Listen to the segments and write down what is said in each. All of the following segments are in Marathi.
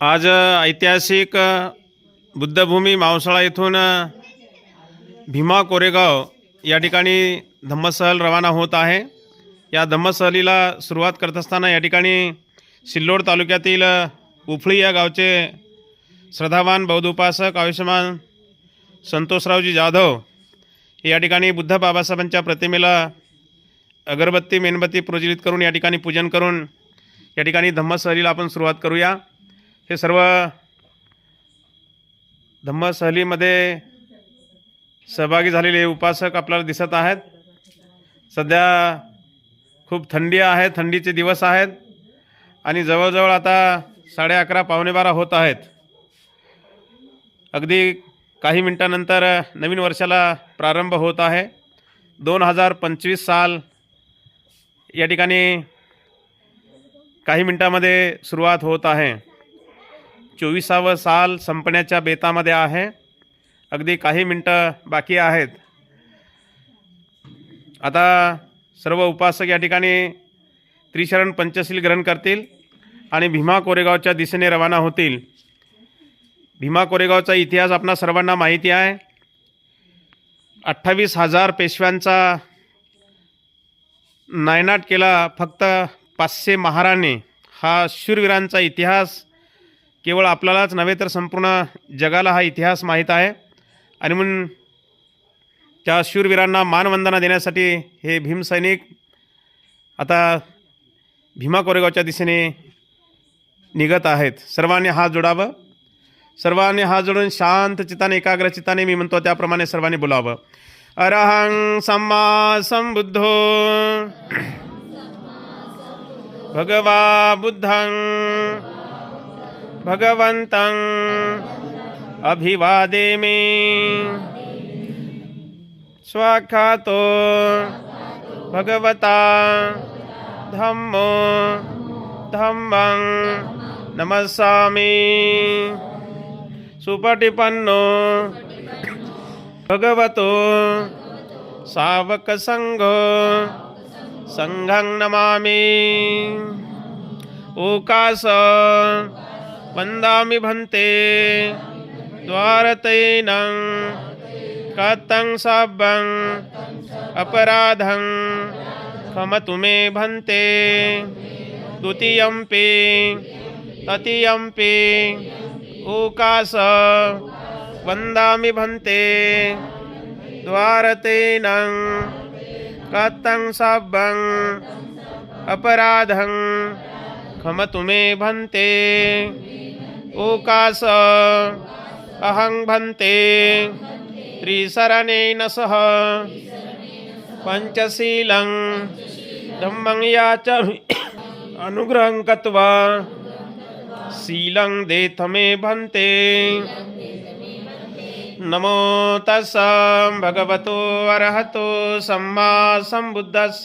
आज ऐतिहासिक बुद्धभूमी मावसाळा येथून भीमा कोरेगाव या ठिकाणी धम्मसहल रवाना होत आहे. या धम्मसहलीला सुरुवात करत असताना या ठिकाणी सिल्लोड तालुक्यातील उफळी या गावचे श्रद्धावान बौद्ध उपासक आयुष्यमान संतोषरावजी जाधव या ठिकाणी बुद्ध बाबासाहेबांच्या प्रतिमेला अगरबत्ती मेणबत्ती प्रज्वलित करून या ठिकाणी पूजन करून या ठिकाणी धम्मसहलीला आपण सुरुवात करूया. हे सर्व धम्मसहलीमध्ये सहभागी झालेले उपासक आपल्याला दिसत आहेत. सध्या खूप थंडी आहे थंडीचे दिवस आहेत आणि जवळजवळ आता साडे अकरा पावणे बारा होत आहेत. अगदी काही मिनटानंतर नवीन वर्षाला प्रारंभ होत आहे. दोन हजार पंचवीस साल या ठिकाणी काही मिनटामध्ये सुरुवात होत आहे. चोवीसावं साल संपण्याच्या बेतामध्ये आहे. अगदी काही मिनटं बाकी आहेत. आता सर्व उपासक या ठिकाणी त्रिशरण पंचशील ग्रहण करतील आणि भीमा कोरेगावच्या दिशेने रवाना होतील. भीमा कोरेगावचा इतिहास आपणा सर्वांना माहिती आहे. अठ्ठावीस हजार पेशव्यांचा नायनाट केला फक्त पाचशे महाराने हा शूरवीरांचा इतिहास केवळ आपल्यालाच नव्हे तर संपूर्ण जगाला हा इतिहास माहीत आहे. आणि म्हणून त्या शूरवीरांना मानवंदना देण्यासाठी हे भीमसैनिक आता भीमा कोरेगावच्या दिशेने निघत आहेत. सर्वांनी हात जोडावं. सर्वांनी हात जोडून शांत चित्ताने एकाग्र चित्ताने मी म्हणतो त्याप्रमाणे सर्वांनी बोलावं. अरहं सम्मा संबुद्धो भगवा बुद्धं. भगवन्तं अभिवादे मे। भगवता धम्मो धम्मं नमस्सामि। सुपटिपन्नो भगवतो सावकसङ्गो सङ्घं नमामि। ओकास वन्दामि भन्ते। द्वारतैनं कतं सब्बं अपराधं क्षमतु मे भन्ते। द्वितीयम्पि तृतीयम्पि ओकास वन्दामि भन्ते। द्वारतेनं कतं सब्बं अपराधं क्षमतु मे भन्ते। ओकास अहं भन्ते। त्रिशरणेन सह। पञ्चशीलं। धम्मं याचामि अनुग्रहं कृत्वा शीलं देथ मे भन्ते। नमो तस्स भगवतो अर्हतो सम्मा सम्बुद्धस्स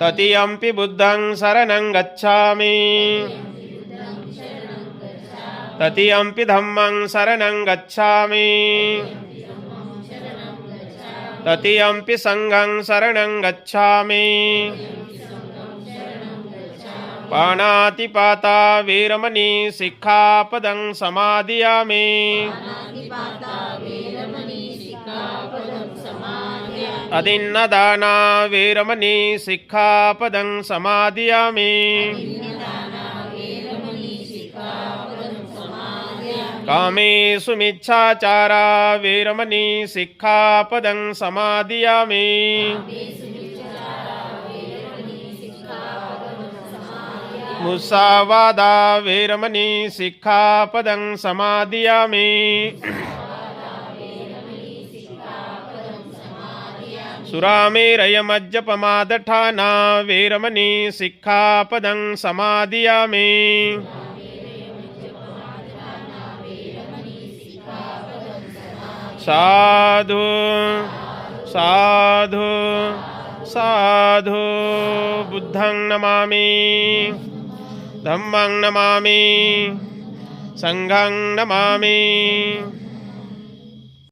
तृतीयम्पि बुद्धं शरणं गच्छामि। तृतीयम्पि धम्मं शरणं गच्छामि। तृतीयम्पि सङ्घं शरणं गच्छामि। पाणातिपाता वीरमणि शिखापदं समादयामि अदिन्नदाना वीरमणि सिक्खापदं समादयामि कामेषु मिच्छाचारा वीरमणि सिक्खापदं समादयामि मुसावादा वीरमणि सिक्खापदं समादयामि सुरामेरयमज्जपमादठाना वेरमणी सिक्खापदं समादियामि। साधु साधु साधु बुद्धं नमामि। धम्मं नमामि। सङ्घं नमामि